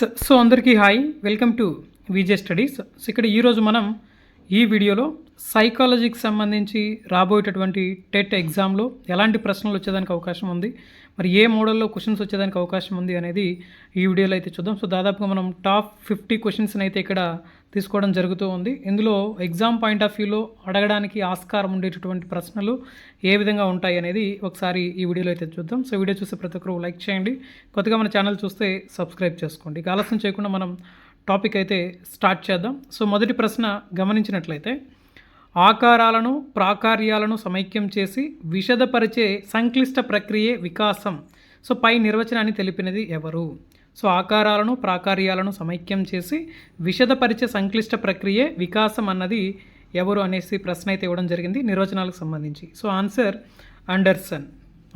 So- అందరికీ hi. Welcome to VJ Studies. So ఇక్కడ ఈరోజు మనం ఈ వీడియోలో సైకాలజీకి సంబంధించి రాబోయేటటువంటి టెట్ ఎగ్జామ్లో ఎలాంటి ప్రశ్నలు వచ్చేదానికి అవకాశం ఉంది? మరి ఏ మోడల్లో క్వశ్చన్స్ వచ్చేదానికి అవకాశం ఉంది అనేది ఈ వీడియోలో అయితే చూద్దాం. సో దాదాపుగా మనం టాప్ ఫిఫ్టీ క్వశ్చన్స్ని అయితే ఇక్కడ తీసుకోవడం జరుగుతూ ఉంది. ఇందులో ఎగ్జామ్ పాయింట్ ఆఫ్ వ్యూలో అడగడానికి ఆస్కారం ఉండేటటువంటి ప్రశ్నలు ఏ విధంగా ఉంటాయి అనేది ఒకసారి ఈ వీడియోలో అయితే చూద్దాం. సో వీడియో చూసే ప్రతి ఒక్కరు లైక్ చేయండి. కొత్తగా మన ఛానల్ చూస్తే సబ్స్క్రైబ్ చేసుకోండి. ఇక ఆలస్యం చేయకుండా మనం టాపిక్ అయితే స్టార్ట్ చేద్దాం. సో మొదటి ప్రశ్న గమనించినట్లయితే ఆకారాలను ప్రాకార్యాలను సమైక్యం చేసి విషదపరిచే సంక్లిష్ట ప్రక్రియే వికాసం. సో పై నిర్వచనాన్ని తెలిపినది ఎవరు? సో ఆకారాలను ప్రాకార్యాలను సమైక్యం చేసి విషదపరిచే సంక్లిష్ట ప్రక్రియే వికాసం అన్నది ఎవరు అనేసి ప్రశ్న అయితే ఇవ్వడం జరిగింది నిర్వచనాలకు సంబంధించి. So answer Anderson.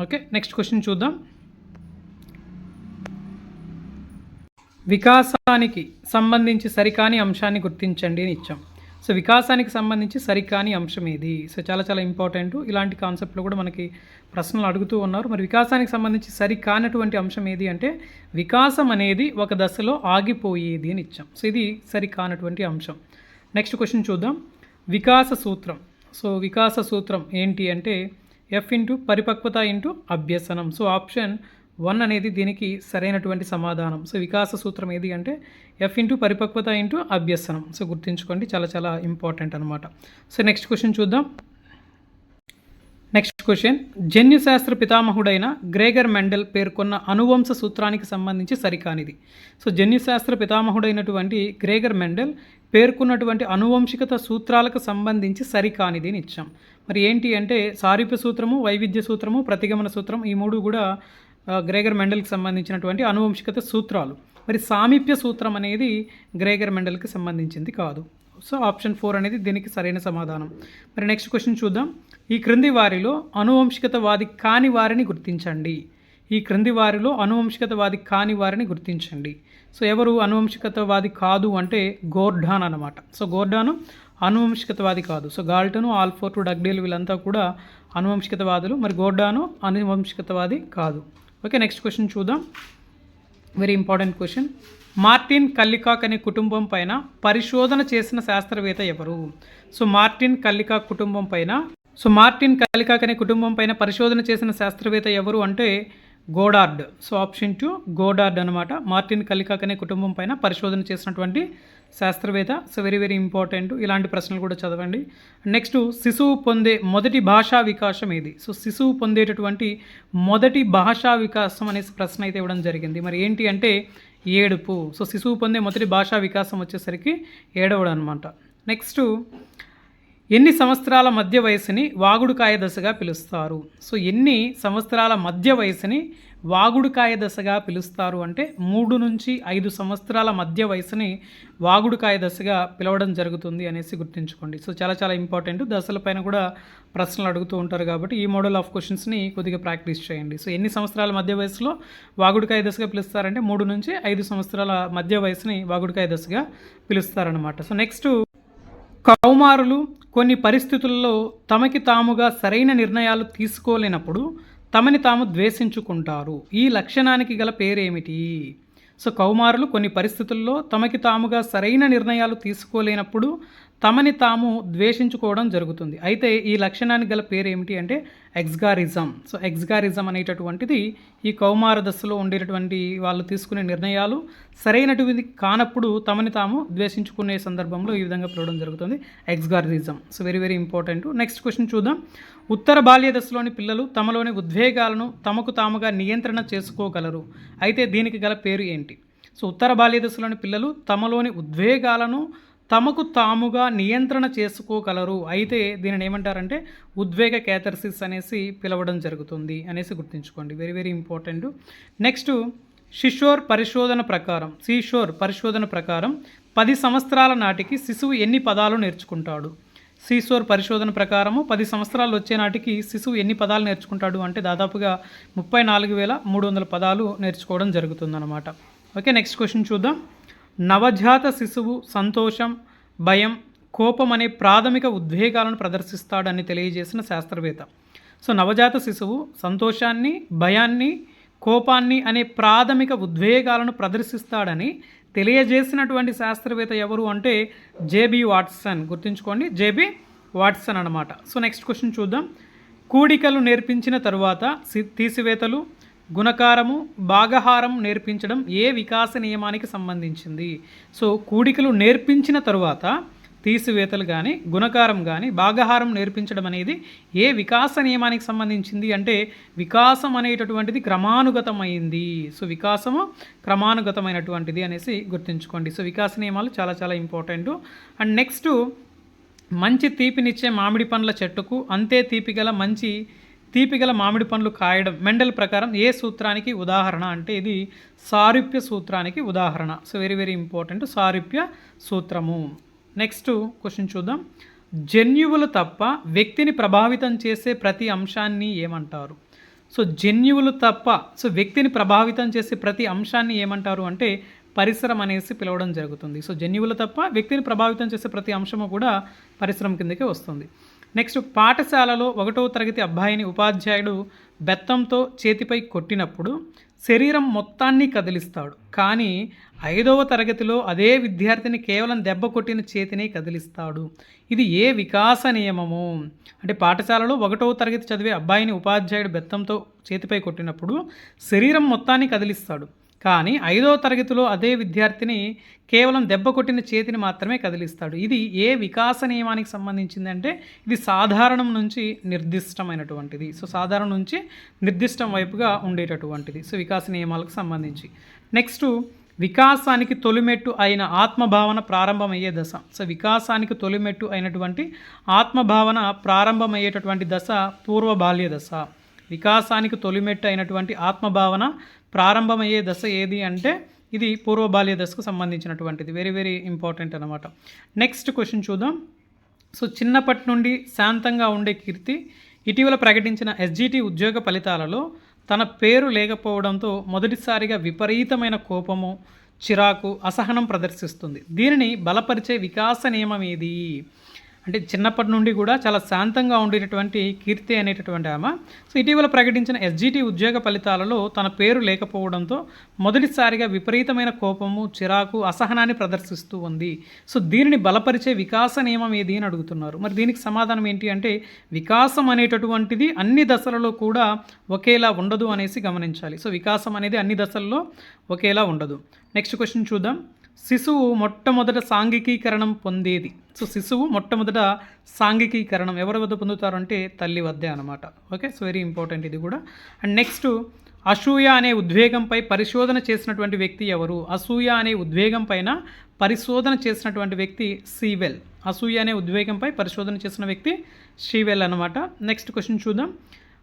Okay next question చూద్దాం. వికాసానికి సంబంధించి సరికాని అంశాన్ని గుర్తించండి అని ఇచ్చాం. సో వికాసానికి సంబంధించి సరికాని అంశం ఏది? సో చాలా చాలా ఇంపార్టెంట్. ఇలాంటి కాన్సెప్ట్లో కూడా మనకి ప్రశ్నలు అడుగుతూ ఉన్నారు. మరి వికాసానికి సంబంధించి సరికానటువంటి అంశం ఏది అంటే వికాసం అనేది ఒక దశలో ఆగిపోయేది అని ఇచ్చాం. సో ఇది సరికానటువంటి అంశం. నెక్స్ట్ క్వశ్చన్ చూద్దాం. వికాస సూత్రం. సో వికాస సూత్రం ఏంటి అంటే ఎఫ్ ఇంటూ పరిపక్వత ఇంటూ అభ్యసనం. సో ఆప్షన్ వన్ అనేది దీనికి సరైనటువంటి సమాధానం. సో వికాస సూత్రం ఏది అంటే ఎఫ్ ఇంటూ పరిపక్వత ఇంటూ అభ్యసనం. సో గుర్తుంచుకోండి చాలా చాలా ఇంపార్టెంట్ అనమాట సో నెక్స్ట్ క్వశ్చన్ చూద్దాం. నెక్స్ట్ క్వశ్చన్ జన్యుశాస్త్ర పితామహుడైన గ్రేగర్ మెండల్ పేర్కొన్న అనువంశ సూత్రానికి సంబంధించి సరికానిది. సో జన్యుశాస్త్ర పితామహుడైనటువంటి గ్రేగర్ మెండల్ పేర్కొన్నటువంటి అనువంశికత సూత్రాలకు సంబంధించి సరికానిది అని ఇచ్చాం. మరి ఏంటి అంటే సారూప్య సూత్రము వైవిధ్య సూత్రము ప్రతిగమన సూత్రం ఈ మూడు కూడా గ్రేగర్ మెండల్కి సంబంధించినటువంటి అనువంశికత సూత్రాలు. మరి సామీప్య సూత్రం అనేది గ్రేగర్ మెండల్కి సంబంధించింది కాదు. సో ఆప్షన్ ఫోర్ అనేది దీనికి సరైన సమాధానం. మరి నెక్స్ట్ క్వశ్చన్ చూద్దాం. ఈ క్రింది వారిలో అనువంశికతవాది కాని వారిని గుర్తించండి. ఈ క్రింది వారిలో అనువంశికతవాది కాని వారిని గుర్తించండి. సో ఎవరు అనువంశికతవాది కాదు అంటే గోర్డాన్ అనమాట సో గోర్డాను అనువంశికతవాది కాదు. సో గాల్టను ఆల్ఫోర్టు డగ్డేల్ వీళ్ళంతా కూడా అనువంశికతవాదులు. మరి గోర్డాను అనువంశికతవాది కాదు. ఓకే నెక్స్ట్ క్వశ్చన్ చూద్దాం. Very important question Martin Kallikak అనే కుటుంబం పైన పరిశోధన చేసిన శాస్త్రవేత్త ఎవరు? సో మార్టిన్ కల్లికాక్ కుటుంబం పైన సో మార్టిన్ కల్లికాక్ అనే కుటుంబం పైన పరిశోధన చేసిన శాస్త్రవేత్త ఎవరు అంటే Goddard. So option two Goddard అనమాట మార్టిన్ కలికాకనే అనే కుటుంబం పైన పరిశోధన చేసినటువంటి శాస్త్రవేత్త. So very very important. ఇలాంటి ప్రశ్నలు కూడా చదవండి. నెక్స్ట్ శిశువు పొందే మొదటి భాషా వికాసం ఏది? సో శిశువు పొందేటటువంటి మొదటి భాషా వికాసం అనేసి ప్రశ్న అయితే ఇవ్వడం జరిగింది. మరి ఏంటి అంటే ఏడుపు. సో శిశువు పొందే మొదటి భాషా వికాసం వచ్చేసరికి ఏడవడం అనమాట నెక్స్ట్ ఎన్ని సంవత్సరాల మధ్య వయసుని వాగుడుకాయ దశగా పిలుస్తారు? సో ఎన్ని సంవత్సరాల మధ్య వయసుని వాగుడుకాయ దశగా పిలుస్తారు అంటే మూడు నుంచి ఐదు సంవత్సరాల మధ్య వయసుని వాగుడుకాయ దశగా పిలవడం జరుగుతుంది అనేసి గుర్తుంచుకోండి. సో చాలా చాలా ఇంపార్టెంట్. దశలపైన కూడా ప్రశ్నలు అడుగుతూ ఉంటారు కాబట్టి ఈ మోడల్ ఆఫ్ క్వశ్చన్స్ని కొద్దిగా ప్రాక్టీస్ చేయండి. సో ఎన్ని సంవత్సరాల మధ్య వయసులో వాగుడుకాయ దశగా పిలుస్తారంటే మూడు నుంచి ఐదు సంవత్సరాల మధ్య వయసుని వాగుడుకాయ దశగా పిలుస్తారనమాట సో నెక్స్ట్ కౌమారులు కొన్ని పరిస్థితుల్లో తమకి తాముగా సరైన నిర్ణయాలు తీసుకోలేనప్పుడు తమని తాము ద్వేషించుకుంటారు. ఈ లక్షణానికి గల పేరేమిటి? సో కౌమారులు కొన్ని పరిస్థితుల్లో తమకి తాముగా సరైన నిర్ణయాలు తీసుకోలేనప్పుడు తమని తాము ద్వేషించుకోవడం జరుగుతుంది. అయితే ఈ లక్షణానికి గల పేరు ఏమిటి అంటే ఎక్స్గారిజం. సో ఎక్స్గారిజం అనేటటువంటిది ఈ కౌమార దశలో ఉండేటటువంటి వాళ్ళు తీసుకునే నిర్ణయాలు సరైనటువంటి కానప్పుడు తమని తాము ద్వేషించుకునే సందర్భంలో ఈ విధంగా పిలవడం జరుగుతుంది. ఎక్స్గారిజం. So very very important next question చూద్దాం. ఉత్తర బాల్య దశలోని పిల్లలు తమలోని ఉద్వేగాలను తమకు తాముగా నియంత్రణ చేసుకోగలరు. అయితే దీనికి గల పేరు ఏంటి? సో ఉత్తర బాల్య దశలోని పిల్లలు తమలోని ఉద్వేగాలను తమకు తాముగా నియంత్రణ చేసుకోగలరు. అయితే దీనిని ఏమంటారంటే ఉద్వేగ క్యాథర్సిస్ అనేసి పిలవడం జరుగుతుంది అనేసి గుర్తుంచుకోండి. వెరీ వెరీ ఇంపార్టెంట్ నెక్స్ట్ శిశోర్ పరిశోధన ప్రకారం శిశోర్ పరిశోధన ప్రకారం పది సంవత్సరాల నాటికి శిశువు ఎన్ని పదాలు నేర్చుకుంటాడు? సీసోర్ పరిశోధన ప్రకారము పది సంవత్సరాలు వచ్చే నాటికి శిశువు ఎన్ని పదాలు నేర్చుకుంటాడు? అంటే దాదాపుగా ముప్పై నాలుగు వేల మూడు వందల పదాలు నేర్చుకోవడం జరుగుతుందన్నమాట. ఓకే నెక్స్ట్ క్వశ్చన్ చూద్దాం. నవజాత శిశువు సంతోషం భయం కోపం అనే ప్రాథమిక ఉద్వేగాలను ప్రదర్శిస్తాడని తెలియజేసిన శాస్త్రవేత్త. సో నవజాత శిశువు సంతోషాన్ని భయాన్ని కోపాన్ని అనే ప్రాథమిక ఉద్వేగాలను ప్రదర్శిస్తాడని తెలియజేసినటువంటి శాస్త్రవేత్త ఎవరు అంటే జేబీ వాట్సన్. గుర్తుంచుకోండి జేబీ వాట్సన్ అనమాట సో నెక్స్ట్ క్వశ్చన్ చూద్దాం. కూడికలు నేర్పించిన తరువాత తీసివేతలు గుణకారము భాగహారం నేర్పించడం ఏ వికాస నియమానికి సంబంధించింది? సో కూడికలు నేర్పించిన తరువాత తీసివేతలు కానీ గుణకారం కానీ భాగహారం నేర్పించడం అనేది ఏ వికాస నియమానికి సంబంధించింది? అంటే వికాసం అనేటటువంటిది క్రమానుగతమైంది. సో వికాసము క్రమానుగతమైనటువంటిది అనేసి గుర్తుంచుకోండి. సో వికాస నియమాలు చాలా చాలా ఇంపార్టెంట్. అండ్ నెక్స్ట్ మంచి తీపినిచ్చే మామిడి పండ్ల చెట్టుకు అంతే తీపి గల మంచి తీపిగల మామిడి పండ్లు కాయడం మెండల్ ప్రకారం ఏ సూత్రానికి ఉదాహరణ అంటే ఇది సారూప్య సూత్రానికి ఉదాహరణ. సో వెరీ వెరీ ఇంపార్టెంట్ సారూప్య సూత్రము. నెక్స్ట్ క్వశ్చన్ చూద్దాం. జన్యువులు తప్ప వ్యక్తిని ప్రభావితం చేసే ప్రతి అంశాన్ని ఏమంటారు? సో జన్యువులు తప్ప సో వ్యక్తిని ప్రభావితం చేసే ప్రతి అంశాన్ని ఏమంటారు అంటే పరిసరం అనేసి పిలవడం జరుగుతుంది. సో జన్యువులు తప్ప వ్యక్తిని ప్రభావితం చేసే ప్రతి అంశము కూడా పరిశ్రమ కిందకే వస్తుంది. నెక్స్ట్ పాఠశాలలో ఒకటవ తరగతి అబ్బాయిని ఉపాధ్యాయుడు బెత్తంతో చేతిపై కొట్టినప్పుడు శరీరం మొత్తాన్ని కదిలిస్తాడు. కానీ ఐదవ తరగతిలో అదే విద్యార్థిని కేవలం దెబ్బ కొట్టిన చేతిని కదిలిస్తాడు. ఇది ఏ వికాస నియమము? అంటే పాఠశాలలో ఒకటవ తరగతి చదివే అబ్బాయిని ఉపాధ్యాయుడు బెత్తంతో చేతిపై కొట్టినప్పుడు శరీరం మొత్తాన్ని కదిలిస్తాడు. కానీ ఐదో తరగతిలో అదే విద్యార్థిని కేవలం దెబ్బ కొట్టిన చేతిని మాత్రమే కదిలిస్తాడు. ఇది ఏ వికాస నియమానికి సంబంధించిందంటే ఇది సాధారణం నుంచి నిర్దిష్టమైనటువంటిది. సో సాధారణం నుంచి నిర్దిష్టం వైపుగా ఉండేటటువంటిది. సో వికాస నియమాలకు సంబంధించి. నెక్స్ట్ వికాసానికి తొలిమెట్టు అయిన ఆత్మభావన ప్రారంభమయ్యే దశ. సో వికాసానికి తొలిమెట్టు అయినటువంటి ఆత్మభావన ప్రారంభమయ్యేటటువంటి దశ పూర్వ బాల్య దశ. వికాసానికి తొలిమెట్టు అయినటువంటి ఆత్మభావన ప్రారంభమయ్యే దశ ఏది అంటే ఇది పూర్వ బాల్య దశకు సంబంధించినటువంటిది. వెరీ వెరీ ఇంపార్టెంట్ అనమాట నెక్స్ట్ క్వశ్చన్ చూద్దాం. సో చిన్నప్పటి నుండి శాంతంగా ఉండే కీర్తి ఇటీవల ప్రకటించిన ఎస్జిటి ఉద్యోగ ఫలితాలలో తన పేరు లేకపోవడంతో మొదటిసారిగా విపరీతమైన కోపము చిరాకు అసహనం ప్రదర్శిస్తుంది. దీనిని బలపరిచే వికాస నియమం ఏది? అంటే చిన్నప్పటి నుండి కూడా చాలా శాంతంగా ఉండేటటువంటి కీర్తి అనేటటువంటి ఆమె. సో ఇటీవల ప్రకటించిన ఎస్జిటి ఉద్యోగ ఫలితాలలో తన పేరు లేకపోవడంతో మొదటిసారిగా విపరీతమైన కోపము చిరాకు అసహనాన్ని ప్రదర్శిస్తూ ఉంది. సో దీనిని బలపరిచే వికాస నియమం ఏది అని అడుగుతున్నారు. మరి దీనికి సమాధానం ఏంటి అంటే వికాసం అనేటటువంటిది అన్ని దశలలో కూడా ఒకేలా ఉండదు అనేసి గమనించాలి. సో వికాసం అనేది అన్ని దశల్లో ఒకేలా ఉండదు. నెక్స్ట్ క్వశ్చన్ చూద్దాం. శిశువు మొట్టమొదట సాంఘికీకరణం పొందేది. సో శిశువు మొట్టమొదట సాంఘికీకరణం ఎవరి వద్ద పొందుతారంటే తల్లి వద్దే అనమాట ఓకే? సో వెరీ ఇంపార్టెంట్ ఇది కూడా. అండ్ నెక్స్ట్ అసూయ అనే ఉద్వేగంపై పరిశోధన చేసినటువంటి వ్యక్తి ఎవరు? అసూయ అనే ఉద్వేగం పైన పరిశోధన చేసినటువంటి వ్యక్తి సీవెల్. అసూయ అనే ఉద్వేగంపై పరిశోధన చేసిన వ్యక్తి షీవెల్ అనమాట నెక్స్ట్ క్వశ్చన్ చూద్దాం.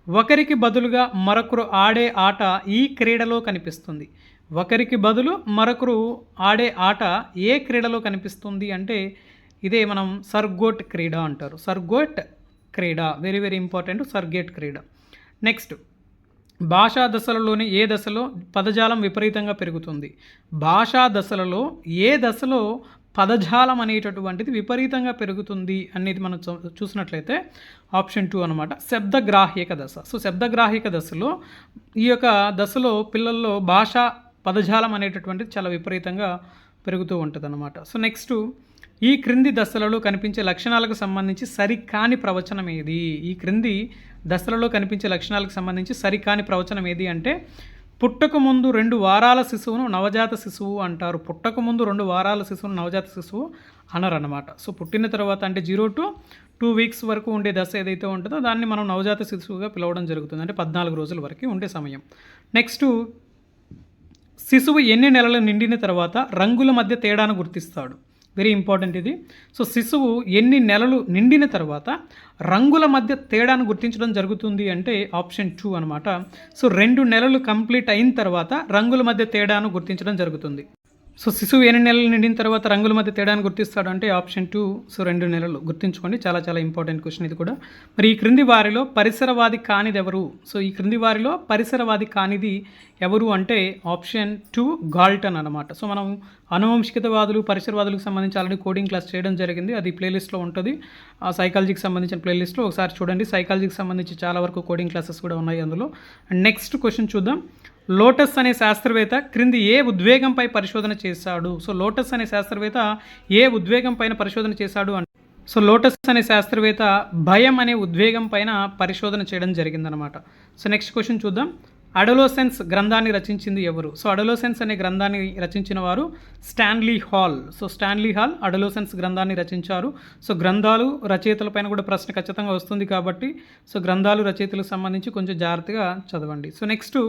ఒకరికి బదులుగా మరొకరు ఆడే ఆట ఈ క్రీడలో కనిపిస్తుంది. ఒకరికి బదులు మరొకరు ఆడే ఆట ఏ క్రీడలో కనిపిస్తుంది అంటే ఇదే మనం సర్గోట్ క్రీడ అంటారు. సర్గోట్ క్రీడ వెరీ వెరీ ఇంపార్టెంట్ సర్గేట్ క్రీడ. నెక్స్ట్ భాషా దశలలోని ఏ దశలో పదజాలం విపరీతంగా పెరుగుతుంది? భాషా దశలలో ఏ దశలో పదజాలం అనేటటువంటిది విపరీతంగా పెరుగుతుంది అనేది మనం చూ- చూసినట్లయితే ఆప్షన్ టూ అనమాట శబ్దగ్రాహ్యక దశ. సో శబ్దగ్రాహ్యక దశలో ఈ యొక్క దశలో పిల్లల్లో భాషా పదజాలం అనేటటువంటిది చాలా విపరీతంగా పెరుగుతూ ఉంటుంది అనమాట సో నెక్స్ట్ ఈ క్రింది దశలలో కనిపించే లక్షణాలకు సంబంధించి సరికాని ప్రవచనం ఏది? ఈ క్రింది దశలలో కనిపించే లక్షణాలకు సంబంధించి సరికాని ప్రవచనం ఏది అంటే పుట్టక ముందు రెండు వారాల శిశువును నవజాత శిశువు అంటారు. పుట్టక ముందు రెండు వారాల శిశువును నవజాత శిశువు అనరు అనమాట సో పుట్టిన తర్వాత అంటే జీరో టు టూ వీక్స్ వరకు ఉండే దశ ఏదైతే ఉంటుందో దాన్ని మనం నవజాత శిశువుగా పిలవడం జరుగుతుంది. అంటే పద్నాలుగు రోజుల వరకు ఉండే సమయం. నెక్స్ట్ శిశువు ఎన్ని నెలలు నిండిన తర్వాత రంగుల మధ్య తేడాను గుర్తిస్తాడు. వెరీ ఇంపార్టెంట్ ఇది. సో శిశువు ఎన్ని నెలలు నిండిన తర్వాత రంగుల మధ్య తేడాను గుర్తించడం జరుగుతుంది అంటే ఆప్షన్ టూ అనమాట సో రెండు నెలలు కంప్లీట్ అయిన తర్వాత రంగుల మధ్య తేడాను గుర్తించడం జరుగుతుంది. సో శిశువు ఎన్ని నెలలు నిండిన తర్వాత రంగుల మధ్య తేడాను గుర్తిస్తాడు అంటే ఆప్షన్ టూ సో రెండు నెలలు. గుర్తుంచుకోండి చాలా చాలా ఇంపార్టెంట్ క్వశ్చన్ ఇది కూడా. మరి ఈ క్రింది వారిలో పరిసరవాది కానిది ఎవరు? సో ఈ క్రింది వారిలో పరిసరవాది కానిది ఎవరు అంటే ఆప్షన్ టూ గాల్టన్ అనమాట సో మనం అనువంశికతవాదులు పరిసరవాదులకు సంబంధించి ఆల్రెడీ కోడింగ్ క్లాస్ చేయడం జరిగింది. అది ప్లేలిస్ట్లో ఉంటుంది. ఆ సైకాలజీకి సంబంధించిన ప్లేలిస్ట్లో ఒకసారి చూడండి. సైకాలజీకి సంబంధించి చాలా వరకు కోడింగ్ క్లాసెస్ కూడా ఉన్నాయి అందులో. అండ్ నెక్స్ట్ క్వశ్చన్ చూద్దాం. లోటస్ అనే శాస్త్రవేత్త క్రింది ఏ ఉద్వేగంపై పరిశోధన చేశాడు? సో లోటస్ అనే శాస్త్రవేత్త ఏ ఉద్వేగం పైన పరిశోధన చేశాడు అంటే సో లోటస్ అనే శాస్త్రవేత్త భయం అనే ఉద్వేగం పైన పరిశోధన చేయడం జరిగిందనమాట సో నెక్స్ట్ క్వశ్చన్ చూద్దాం. అడలోసెన్స్ గ్రంథాన్ని రచించింది ఎవరు? సో అడలోసెన్స్ అనే గ్రంథాన్ని రచించిన వారు Stanley Hall. So Stanley Hall adolescence గ్రంథాన్ని రచించారు. సో గ్రంథాలు రచయితలపైన కూడా ప్రశ్న ఖచ్చితంగా వస్తుంది కాబట్టి సో గ్రంథాలు రచయితలకు సంబంధించి కొంచెం జాగ్రత్తగా చదవండి. సో నెక్స్ట్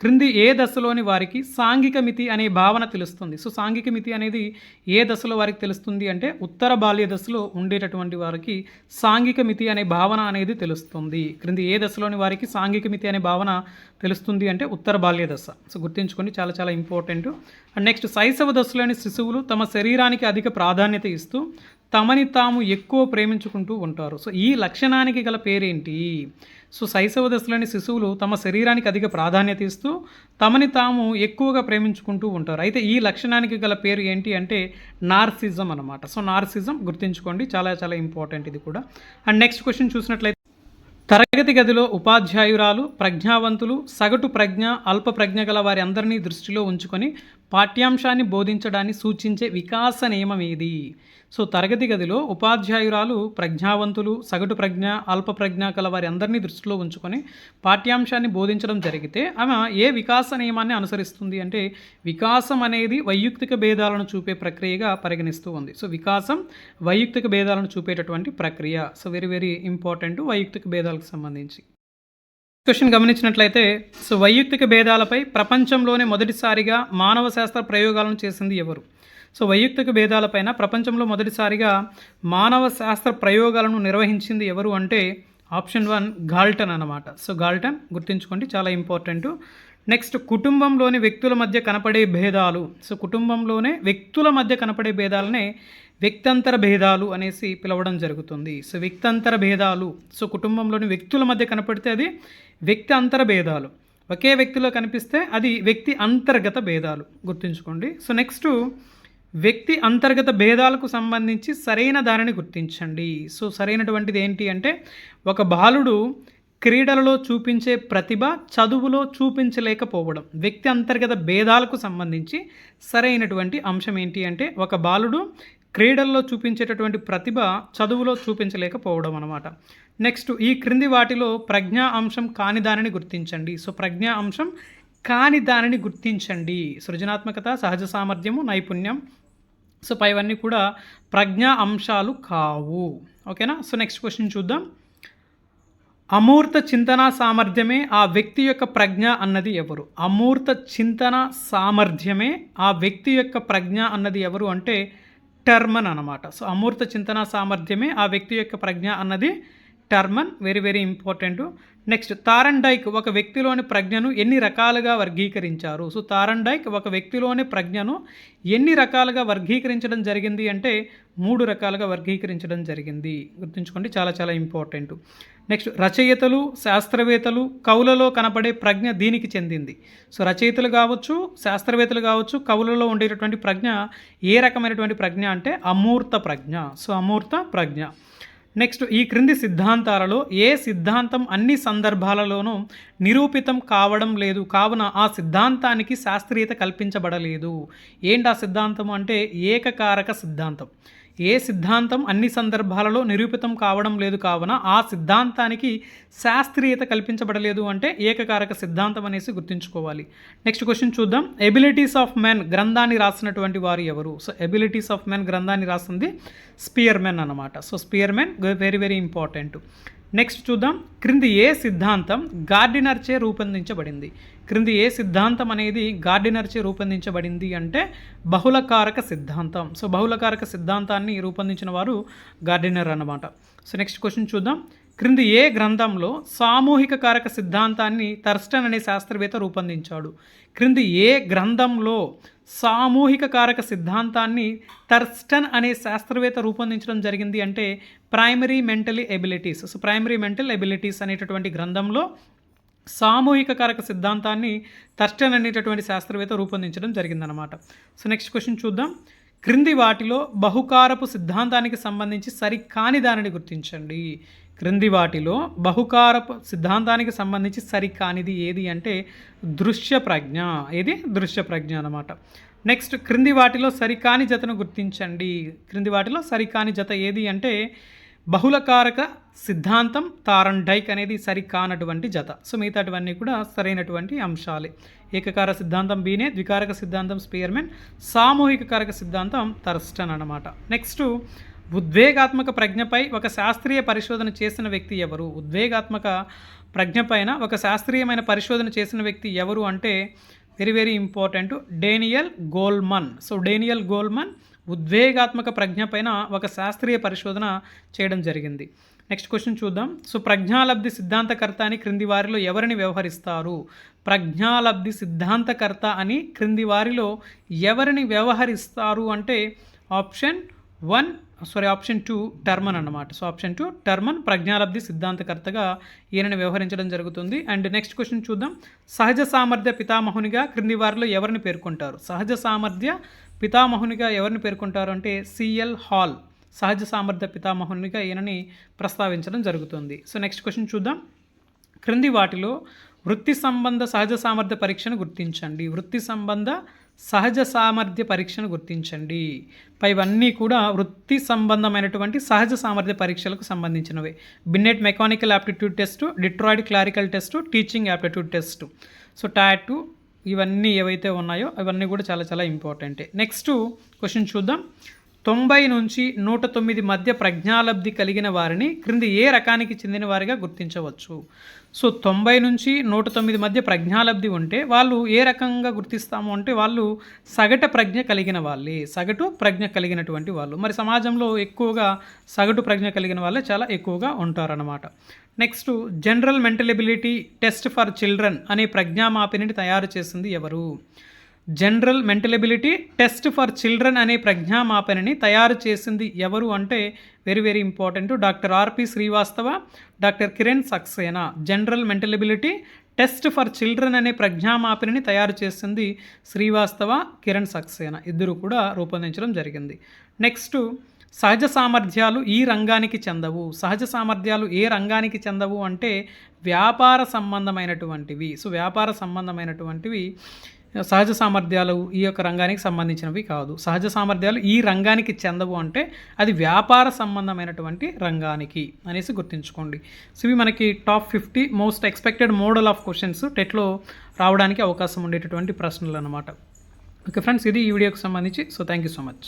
క్రింది ఏ దశలోని వారికి సాంఘిక మితి అనే భావన తెలుస్తుంది. సో సాంఘిక మితి అనేది ఏ దశలో వారికి తెలుస్తుంది అంటే ఉత్తర బాల్య దశలో ఉండేటటువంటి వారికి సాంఘిక మితి అనే భావన అనేది తెలుస్తుంది. క్రింది ఏ దశలోని వారికి సాంఘిక మితి అనే భావన తెలుస్తుంది అంటే ఉత్తర బాల్య దశ. సో గుర్తుంచుకోండి చాలా చాలా ఇంపార్టెంట్. అండ్ నెక్స్ట్ శైశవ దశలోని శిశువులు తమ శరీరానికి అధిక ప్రాధాన్యత ఇస్తూ తమని తాము ఎక్కువ ప్రేమించుకుంటూ ఉంటారు. సో ఈ లక్షణానికి గల పేరేంటి? సో శైశవ దశలోని శిశువులు తమ శరీరానికి అధిక ప్రాధాన్యత ఇస్తూ తమని తాము ఎక్కువగా ప్రేమించుకుంటూ ఉంటారు. అయితే ఈ లక్షణానికి గల పేరు ఏంటి అంటే నార్సిజం అనమాట సో నార్సిజం గుర్తుంచుకోండి. చాలా చాలా ఇంపార్టెంట్ ఇది కూడా. అండ్ నెక్స్ట్ క్వశ్చన్ చూసినట్లయితే తరగతి గదిలో ఉపాధ్యాయురాలు ప్రజ్ఞావంతులు సగటు ప్రజ్ఞ అల్ప ప్రజ్ఞ గల వారి అందరినీ దృష్టిలో ఉంచుకొని పాఠ్యాంశాన్ని బోధించడాన్ని సూచించే వికాస నియమం ఏది? సో తరగతి గదిలో ఉపాధ్యాయురాలు ప్రజ్ఞావంతులు సగటు ప్రజ్ఞ అల్ప ప్రజ్ఞ కల వారి అందరినీ దృష్టిలో ఉంచుకొని పాఠ్యాంశాన్ని బోధించడం జరిగితే ఆమె ఏ వికాస నియమాన్ని అనుసరిస్తుంది అంటే వికాసం అనేది వైయక్తిక భేదాలను చూపే ప్రక్రియగా పరిగణిస్తూ ఉంది. సో వికాసం వైయక్తిక భేదాలను చూపేటటువంటి ప్రక్రియ. సో వెరీ వెరీ ఇంపార్టెంట్ వైయక్తిక భేదాలకు సంబంధించి. క్వశ్చన్ గమనించినట్లయితే సో వైయక్తిక భేదాలపై ప్రపంచంలోనే మొదటిసారిగా మానవ శాస్త్ర ప్రయోగాలను చేసింది ఎవరు? సో వైయక్తిక భేదాలపైన ప్రపంచంలో మొదటిసారిగా మానవ శాస్త్ర ప్రయోగాలను నిర్వహించింది ఎవరు అంటే ఆప్షన్ వన్ గాల్టన్ అన్నమాట. సో గాల్టన్ గుర్తుంచుకోండి చాలా ఇంపార్టెంట్. నెక్స్ట్ కుటుంబంలోని వ్యక్తుల మధ్య కనపడే భేదాలు. సో కుటుంబంలోనే వ్యక్తుల మధ్య కనపడే భేదాలనే వ్యక్తంతర భేదాలు అనేసి పిలవడం జరుగుతుంది. సో వ్యక్తంతర భేదాలు సో కుటుంబంలోని వ్యక్తుల మధ్య కనపడితే అది వ్యక్తి అంతర భేదాలు. ఒకే వ్యక్తిలో కనిపిస్తే అది వ్యక్తి అంతర్గత భేదాలు. గుర్తుంచుకోండి. సో నెక్స్ట్ వ్యక్తి అంతర్గత భేదాలకు సంబంధించి సరైన దానిని గుర్తించండి. సో సరైనటువంటిది ఏంటి అంటే ఒక బాలుడు క్రీడలలో చూపించే ప్రతిభ చదువులో చూపించలేకపోవడం. వ్యక్తి అంతర్గత భేదాలకు సంబంధించి సరైనటువంటి అంశం ఏంటి అంటే ఒక బాలుడు క్రీడల్లో చూపించేటటువంటి ప్రతిభ చదువులో చూపించలేకపోవడం అనమాట నెక్స్ట్ ఈ క్రింది వాటిలో ప్రజ్ఞా అంశం కాని దానిని గుర్తించండి. సో ప్రజ్ఞా అంశం కాని దానిని గుర్తించండి. సృజనాత్మకత సహజ సామర్థ్యము నైపుణ్యం. సో పైవన్నీ కూడా ప్రజ్ఞా అంశాలు కావు. ఓకేనా సో నెక్స్ట్ క్వశ్చన్ చూద్దాం. అమూర్త చింతన సామర్థ్యమే ఆ వ్యక్తి యొక్క ప్రజ్ఞ అన్నది ఎవరు? అమూర్త చింతన సామర్థ్యమే ఆ వ్యక్తి యొక్క ప్రజ్ఞ అన్నది ఎవరు అంటే టర్మన్ అనమాట సో అమూర్త చింతన సామర్థ్యమే ఆ వ్యక్తి యొక్క ప్రజ్ఞ అన్నది Terman very very important next Thorndike ఒక వ్యక్తిలోని ప్రజ్ఞను ఎన్ని రకాలుగా వర్గీకరించారు? సో తారన్ డైక్ ఒక వ్యక్తిలోని ప్రజ్ఞను ఎన్ని రకాలుగా వర్గీకరించడం జరిగింది అంటే మూడు రకాలుగా వర్గీకరించడం జరిగింది. గుర్తుంచుకోండి చాలా చాలా ఇంపార్టెంట్ నెక్స్ట్ రచయితలు శాస్త్రవేత్తలు కవులలో కనపడే ప్రజ్ఞ దీనికి చెందింది. సో రచయితలు కావచ్చు శాస్త్రవేత్తలు కావచ్చు కవులలో ఉండేటటువంటి ప్రజ్ఞ ఏ రకమైనటువంటి ప్రజ్ఞ అంటే అమూర్త ప్రజ్ఞ. సో అమూర్త ప్రజ్ఞ. నెక్స్ట్ ఈ క్రింది సిద్ధాంతాలలో ఏ సిద్ధాంతం అన్ని సందర్భాలలోనూ నిరూపితం కావడం లేదు? కావున ఆ సిద్ధాంతానికి శాస్త్రీయత కల్పించబడలేదు. ఏంటి ఆ సిద్ధాంతం అంటే ఏకకారక సిద్ధాంతం. ఏ సిద్ధాంతం అన్ని సందర్భాలలో నిరూపితం కావడం లేదు కావున ఆ సిద్ధాంతానికి శాస్త్రీయత కల్పించబడలేదు అంటే ఏకకారక సిద్ధాంతం అనేసి గుర్తుంచుకోవాలి. నెక్స్ట్ క్వశ్చన్ చూద్దాం. ఎబిలిటీస్ ఆఫ్ మెన్ గ్రంథాన్ని రాసినటువంటి వారు ఎవరు? సో ఎబిలిటీస్ ఆఫ్ మెన్ గ్రంథాన్ని రాసింది స్పియర్ మెన్ అనమాట so Spearman very very important next చూద్దాం. క్రింది ఏ సిద్ధాంతం గార్డినర్చే రూపొందించబడింది? క్రింది ఏ సిద్ధాంతం అనేది గార్డినర్చే రూపొందించబడింది అంటే బహుళకారక సిద్ధాంతం. సో బహుళకారక సిద్ధాంతాన్ని రూపొందించిన వారు గార్డినర్ అన్నమాట. సో నెక్స్ట్ క్వశ్చన్ చూద్దాం. క్రింది ఏ గ్రంథంలో సామూహిక కారక సిద్ధాంతాన్ని థర్స్టన్ అనే శాస్త్రవేత్త రూపొందించాడు? క్రింది ఏ గ్రంథంలో సామూహిక కారక సిద్ధాంతాన్ని థర్స్టన్ అనే శాస్త్రవేత్త రూపొందించడం జరిగింది అంటే primary mentally abilities so primary mental abilities అనేటటువంటి గ్రంథంలో సామూహిక కారక సిద్ధాంతాన్ని థర్స్టన్ అనేటటువంటి శాస్త్రవేత్త రూపొందించడం జరిగిందనమాట సో నెక్స్ట్ క్వశ్చన్ చూద్దాం. క్రింది వాటిలో బహుకారపు సిద్ధాంతానికి సంబంధించి సరికాని దానిని గుర్తించండి. క్రింది వాటిలో బహుకార సిద్ధాంతానికి సంబంధించి సరికానిది ఏది అంటే దృశ్య ప్రజ్ఞ ఏది? దృశ్య ప్రజ్ఞ అనమాట నెక్స్ట్ క్రింది వాటిలో సరికాని జతను గుర్తించండి. క్రింది వాటిలో సరికాని జత ఏది అంటే బహుళకారక సిద్ధాంతం తారన్ డైక్ అనేది సరికానటువంటి జత. సో మిగతాటివన్నీ కూడా సరైనటువంటి అంశాలే. ఏకకార సిద్ధాంతం బీనే ద్వికారక సిద్ధాంతం స్పియర్మెన్ సామూహిక కారక సిద్ధాంతం థర్స్టన్ అనమాట నెక్స్ట్ ఉద్వేగాత్మక ప్రజ్ఞపై ఒక శాస్త్రీయ పరిశోధన చేసిన వ్యక్తి ఎవరు? ఉద్వేగాత్మక ప్రజ్ఞ పైన ఒక శాస్త్రీయమైన పరిశోధన చేసిన వ్యక్తి ఎవరు అంటే very very important Daniel Goleman. So Daniel Goleman ఉద్వేగాత్మక ప్రజ్ఞ పైన ఒక శాస్త్రీయ పరిశోధన చేయడం జరిగింది. నెక్స్ట్ క్వశ్చన్ చూద్దాం. సో ప్రజ్ఞాలబ్ధి సిద్ధాంతకర్త అని క్రింది వారిలో ఎవరిని వ్యవహరిస్తారు? ప్రజ్ఞాలబ్ధి సిద్ధాంతకర్త అని క్రింది వారిలో ఎవరిని వ్యవహరిస్తారు అంటే option one sorry option two Terman అన్నమాట. సో ఆప్షన్ టూ టర్మన్ ప్రజ్ఞాలబ్ధి సిద్ధాంతకర్తగా ఈయనని వ్యవహరించడం జరుగుతుంది. అండ్ నెక్స్ట్ క్వశ్చన్ చూద్దాం. సహజ సామర్థ్య పితామహునిగా క్రింది వారిలో ఎవరిని పేర్కొంటారు? సహజ సామర్థ్య పితామహునిగా ఎవరిని పేర్కొంటారు అంటే సిఎల్ హాల్ సహజ సామర్థ్య పితామహునిగా ఈయనని ప్రస్తావించడం జరుగుతుంది. సో నెక్స్ట్ క్వశ్చన్ చూద్దాం. క్రింది వాటిలో వృత్తి సంబంధ సహజ సామర్థ్య పరీక్షను గుర్తించండి. వృత్తి సంబంధ సహజ సామర్థ్య పరీక్షను గుర్తించండి. పైవన్నీ కూడా వృత్తి సంబంధమైనటువంటి సహజ సామర్థ్య పరీక్షలకు సంబంధించినవి. Binet mechanical aptitude test Detroit clerical test teaching aptitude test. So taught ఇవన్నీ ఏవైతే ఉన్నాయో అవన్నీ కూడా చాలా చాలా ఇంపార్టెంటే. నెక్స్ట్ క్వశ్చన్ చూద్దాం. తొంభై నుంచి నూట తొమ్మిది మధ్య ప్రజ్ఞాలబ్ధి కలిగిన వారిని క్రింది ఏ రకానికి చెందిన వారిగా గుర్తించవచ్చు? సో తొంభై నుంచి నూట తొమ్మిది మధ్య ప్రజ్ఞాలబ్ధి ఉంటే వాళ్ళు ఏ రకంగా గుర్తిస్తాము అంటే వాళ్ళు సగటు ప్రజ్ఞ కలిగిన వాళ్ళే సగటు ప్రజ్ఞ కలిగినటువంటి వాళ్ళు. మరి సమాజంలో ఎక్కువగా సగటు ప్రజ్ఞ కలిగిన వాళ్ళే చాలా ఎక్కువగా ఉంటారన్నమాట. Next general mental ability test for children అనే ప్రజ్ఞామాపిని తయారు చేసింది ఎవరు? General mental ability test for children అనే ప్రజ్ఞామాపనని తయారు చేసింది ఎవరు అంటే very very important doctor R P Srivastava doctor Kiran Saxena. General mental ability test for children అనే ప్రజ్ఞామాపనని తయారు చేసింది శ్రీవాస్తవ కిరణ్ సక్సేనా. ఇద్దరు కూడా రూపొందించడం జరిగింది. నెక్స్ట్ సహజ సామర్థ్యాలు ఈ రంగానికి చెందవు. సహజ సామర్థ్యాలు ఏ రంగానికి చెందవు అంటే వ్యాపార సంబంధమైనటువంటివి. సో వ్యాపార సంబంధమైనటువంటివి సహజ సామర్థ్యాలు ఈ యొక్క రంగానికి సంబంధించినవి కాదు. సహజ సామర్థ్యాలు ఈ రంగానికి చెందవు అంటే అది వ్యాపార సంబంధమైనటువంటి రంగానికి అనేసి గుర్తుంచుకోండి. సో ఇవి మనకి top fifty most expected model of questions టెట్లో రావడానికి అవకాశం ఉండేటటువంటి ప్రశ్నలు అనమాట ఓకే ఫ్రెండ్స్ ఇది ఈ వీడియోకి సంబంధించి. So thank you so much.